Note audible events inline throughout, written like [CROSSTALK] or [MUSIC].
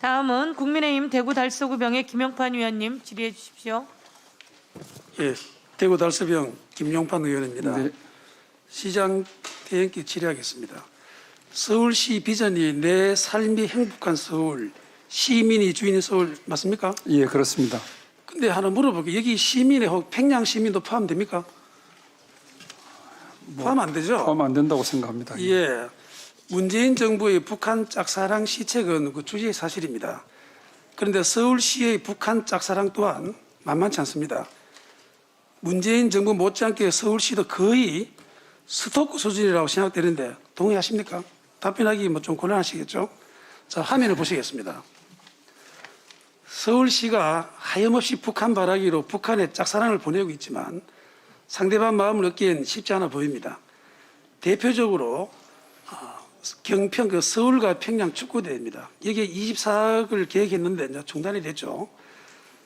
다음은 국민의힘 대구 달서구병의 김영판 위원님 질의해 주십시오. 예, 대구 달서병 김용판 의원입니다. 네. 시장 대행께 질의하겠습니다. 서울시 비전이 내 삶이 행복한 서울, 시민이 주인인 서울 맞습니까? 예, 그렇습니다. 근데 하나 물어볼게요. 여기 시민의 혹 평양 시민도 포함됩니까? 포함 안 되죠? 포함 안 된다고 생각합니다. 예. 문재인 정부의 북한 짝사랑 시책은 그 주지의 사실입니다. 그런데 서울시의 북한 짝사랑 또한 만만치 않습니다. 문재인 정부 못지않게 서울시도 거의 스토커 수준이라고 생각되는데 동의하십니까? 답변하기 뭐 좀 곤란하시겠죠? 자, 화면을 보시겠습니다. 서울시가 하염없이 북한 바라기로 북한에 짝사랑을 보내고 있지만 상대방 마음을 얻기엔 쉽지 않아 보입니다. 대표적으로 어, 경평 그 서울과 평양 축구대회입니다. 여기에 24억을 계획했는데 이제 중단이 됐죠.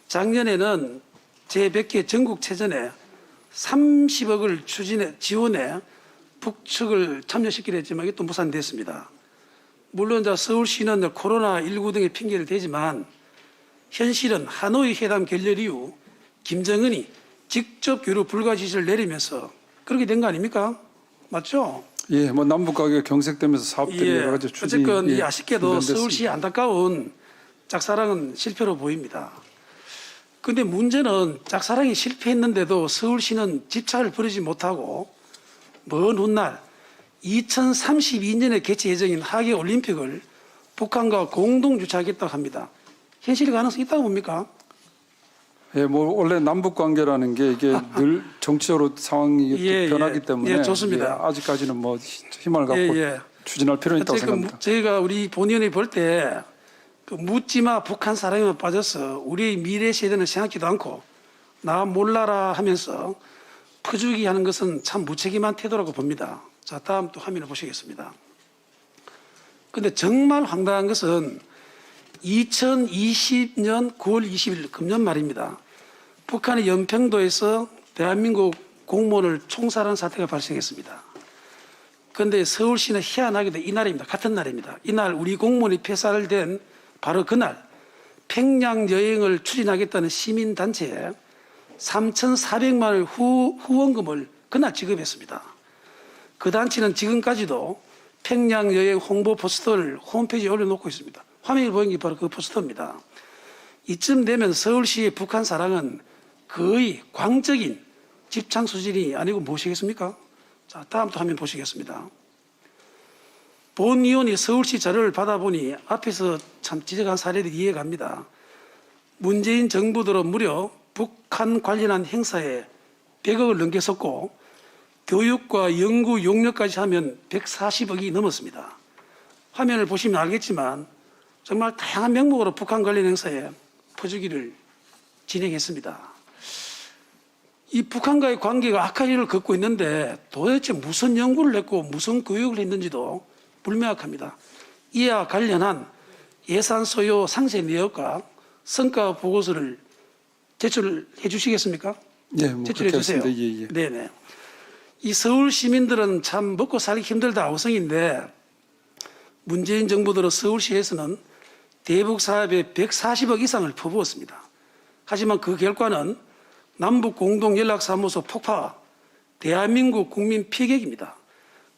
작년에는 제100개 전국체전에 30억을 추진해 지원해 북측을 참여시키려 했지만 이게 또 무산됐습니다. 물론 이제 서울시는 이제 코로나 19 등의 핑계를 대지만 현실은 하노이 회담 결렬 이후 김정은이 직접 교류 불가 지시를 내리면서 그렇게 된 거 아닙니까? 맞죠? 예, 뭐 남북 관계가 경색되면서 사업들이 예. 여러 가지 추진이 어쨌건 이 예, 아쉽게도 중단됐습니다. 서울시 안타까운 짝사랑은 실패로 보입니다. 근데 문제는 짝사랑이 실패했는데도 서울시는 집착을 버리지 못하고 먼 훗날 2032년에 개최 예정인 하계 올림픽을 북한과 공동 주최하겠다고 합니다. 현실 가능성이 있다고 봅니까? 예, 뭐 원래 남북 관계라는 게 이게 늘 [LAUGHS] 정치적으로 상황이 예, 예. 변하기 때문에 예, 좋습니다. 예, 아직까지는 뭐 희망을 갖고 예, 예. 추진할 필요는 있다고 생각합니다. 저희가 우리 본의원이 볼 때 그 묻지마 북한 사랑에만 빠져서 우리의 미래 세대는 생각지도 않고 나 몰라라 하면서 퍼주기 하는 것은 참 무책임한 태도라고 봅니다. 자 다음 또 화면을 보시겠습니다. 근데 정말 황당한 것은 2020년 9월 20일 금년 말입니다. 북한의 연평도에서 대한민국 공무원을 총살한 사태가 발생했습니다. 그런데 서울시는 희한하게도 이날입니다. 같은 날입니다. 이날 우리 공무원이 폐살된 바로 그날 평양 여행을 추진하겠다는 시민단체에 3,400만 원 후, 후원금을 그날 지급했습니다. 그 단체는 지금까지도 평양 여행 홍보 포스터를 홈페이지에 올려놓고 있습니다. 화면에 보이는 게 바로 그 포스터입니다. 이쯤 되면 서울시의 북한 사랑은 거의 광적인 집창 수준이 아니고 무엇이겠습니까? 자, 다음 또 화면 보시겠습니다. 본 의원이 서울시 자료를 받아보니 앞에서 참 지적한 사례들이 이해갑니다. 문재인 정부 들어 무려 북한 관련한 행사에 100억을 넘겼었고 교육과 연구 용역까지 하면 140억이 넘었습니다. 화면을 보시면 알겠지만 정말 다양한 명목으로 북한 관련 행사에 퍼주기를 진행했습니다. 이 북한과의 관계가 일을 걷고 있는데 도대체 무슨 연구를 했고 무슨 교육을 했는지도 불명확합니다. 이와 관련한 예산 소요 상세 내역과 성과 보고서를 제출해 주시겠습니까? 예, 뭐 제출해 주세요. 예, 예. 네네. 이 서울 시민들은 참 먹고 살기 힘들다 아우성인데 문재인 정부 들어 서울시에서는 대북 사업에 140억 이상을 퍼부었습니다. 하지만 그 결과는 남북 공동 연락사무소 폭파와 대한민국 국민 피격입니다.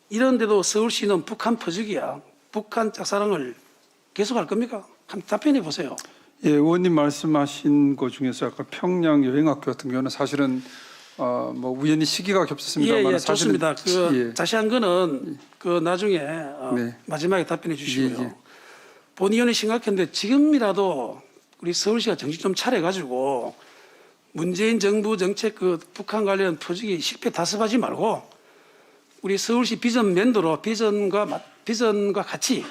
이런데도 서울시는 북한 퍼주기야 북한 짝사랑을 계속할 겁니까? 한번 답변해 보세요. 예, 의원님 말씀하신 것 중에서 아까 평양 여행학교 같은 경우는 사실은 어, 뭐 우연히 시기가 겹쳤습니다만 예, 예, 사실은 좋습니다. 그 예, 자세한 거는 그 나중에 어, 네. 마지막에 답변해 주시고요. 예, 예. 본 의원이 심각한데 지금이라도 우리 서울시가 정신 좀 차려 가지고 문재인 정부 정책 그 북한 관련 표적이 실패 다습하지 말고 우리 서울시 비전 면도로 비전과 마- 비전과 같이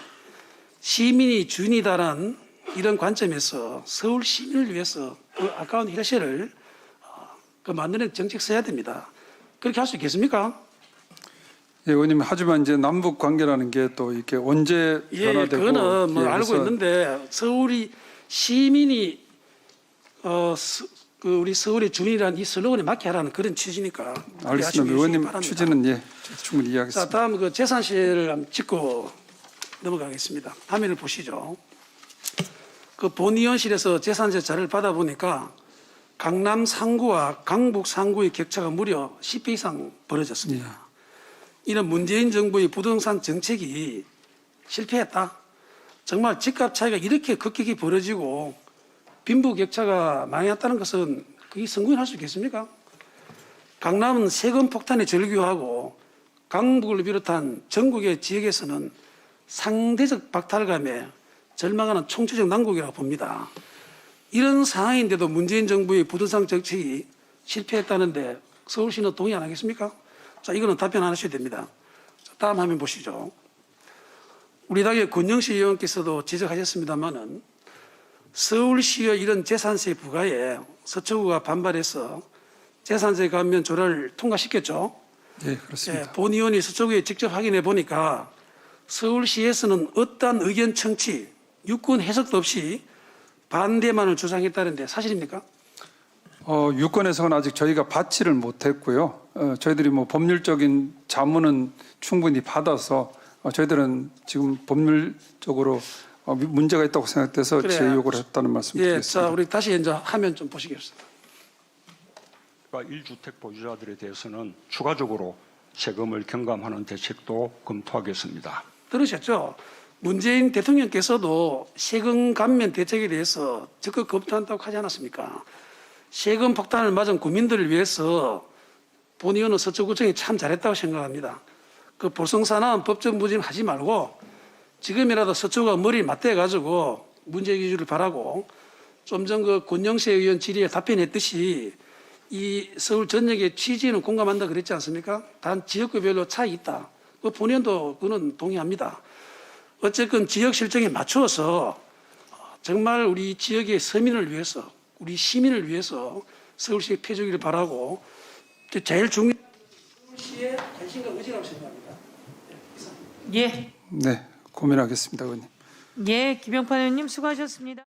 시민이 주인이다라는 이런 관점에서 서울 시민을 위해서 그 아까운 헬스를 어, 그 만드는 정책 써야 됩니다. 그렇게 할 수 있겠습니까? 예, 의원님 하지만 이제 남북 관계라는 게 또 이렇게 언제 예, 변화되고 그거는 뭐 예, 알고 있는데 서울이 시민이 어, 스- 그 우리 서울의 주민이라는 이 슬로건에 맞게 하라는 그런 취지니까 알겠습니다. 의원님. 취지는 예 충분히 자, 이해하겠습니다. 다음 그 재산세를 한번 짚고 넘어가겠습니다. 화면을 보시죠. 그 본의원실에서 재산세 자료를 받아보니까 강남 상구와 강북 상구의 격차가 무려 10배 이상 벌어졌습니다. 이런 문재인 정부의 부동산 정책이 실패했다. 정말 집값 차이가 이렇게 급격히 벌어지고 빈부 격차가 망했다는 것은 그게 성공할 수 있겠습니까? 강남은 세금 폭탄에 절규하고 강북을 비롯한 전국의 지역에서는 상대적 박탈감에 절망하는 총체적 난국이라고 봅니다. 이런 상황인데도 문재인 정부의 부동산 정책이 실패했다는데 서울시는 동의 안 하겠습니까? 자, 이거는 답변 안 하셔야 됩니다. 자, 다음 화면 보시죠. 우리 당의 권영시 의원께서도 지적하셨습니다마는 서울시의 이런 재산세 부과에 서초구가 반발해서 재산세 감면 조례를 통과시켰죠. 예, 예, 그렇습니다. 본의원이 서초구에 직접 확인해 보니까 서울시에서는 어떠한 의견 청취, 유권 해석도 없이 반대만을 주장했다는데 사실입니까? 어, 유권에서는 아직 저희가 받지를 못했고요. 어, 저희들이 뭐 법률적인 자문은 충분히 받아서 어, 저희들은 지금 법률적으로 어, 문제가 있다고 생각돼서 그래요. 제 요구를 했다는 말씀 예, 드리겠습니다. 자 우리 다시 이제 화면 좀 보시겠습니다. 1주택 보유자들에 대해서는 추가적으로 세금을 경감하는 대책도 검토하겠습니다. 들으셨죠? 문재인 대통령께서도 세금 감면 대책에 대해서 적극 검토한다고 하지 않았습니까? 세금 폭탄을 맞은 국민들을 위해서 본 의원은 서초구청이 참 잘했다고 생각합니다. 그 보성사나 법적 무짐 하지 말고 지금이라도 서초가 머리를 맞대가지고 문제 기준을 바라고 좀 전 그 권영세 의원 질의에 답변했듯이 이 서울 전역의 취지는 공감한다 그랬지 않습니까? 단 지역구별로 차이 있다. 그 본의원도 그는 동의합니다. 어쨌건 지역 실정에 맞추어서 정말 우리 지역의 서민을 위해서 우리 시민을 위해서 서울시의 폐주기를 바라고 제일 중요한 서울시의 관심과 의지라고 생각합니다. 예, 네, 고민하겠습니다, 의원님. 예, 김영판 의원님 수고하셨습니다.